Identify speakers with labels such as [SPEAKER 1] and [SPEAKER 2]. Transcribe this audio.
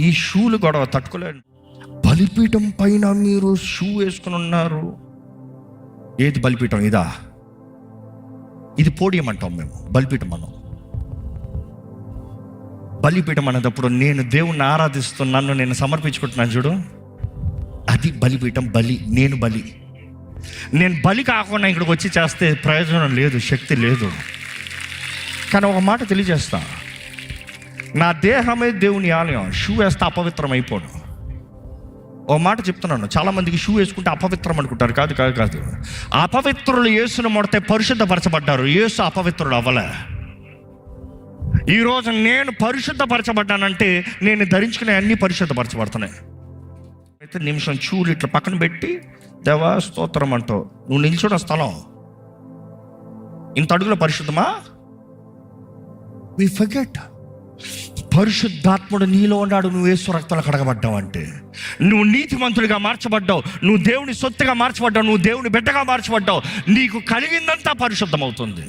[SPEAKER 1] ఈ షూలు గొడవ తట్టుకోలేండి. బలిపీఠం పైన మీరు షూ వేసుకుని ఉన్నారు. ఏది బలిపీఠం? ఇదా? ఇది పోడియం అంటాం మేము బలిపీఠం మనం బలిపీఠం అనేటప్పుడు నేను దేవుణ్ణి ఆరాధిస్తూ నన్ను నేను సమర్పించుకుంటున్నాను చూడు. అది బలిపీఠం బలి నేను బలి. నేను బలి కాకుండా ఇక్కడికి వచ్చి చేస్తే ప్రయోజనం లేదు శక్తి లేదు. కానీ ఒక మాట తెలియజేస్తాను నా దేహమే దేవుని ఆలయం. షూ వేస్తే అపవిత్రం అయిపోను ఓ మాట చెప్తున్నాను. చాలామందికి షూ వేసుకుంటే అపవిత్రం అనుకుంటారు. కాదు కాదు కాదు. అపవిత్రులు యేసును మొడితే పరిశుద్ధపరచబడ్డారు. యేసు అపవిత్రుడు అవ్వలే. ఈరోజు నేను పరిశుద్ధపరచబడ్డానంటే నేను ధరించుకునే అన్ని పరిశుద్ధపరచబడుతున్నాయి. అయితే నిమిషం చూడు ఇట్లా పక్కన పెట్టి దేవా స్తోత్రం అంటావు నువ్వు నిల్చున్న స్థలం. ఇంత అడుగుల పరిశుద్ధమా? వి ఫర్గెట్ పరిశుద్ధాత్ముడు నీలో ఉన్నాడు నువ్వు ఏసు రక్తంలో కడగబడ్డావు అంటే. నువ్వు నీతిమంతుడిగా మార్చబడ్డావు నువ్వు దేవుని సొత్తుగా మార్చబడ్డావు నువ్వు దేవుని బిడ్డగా మార్చబడ్డావు. నీకు కలిగిందంతా పరిశుద్ధమవుతుంది.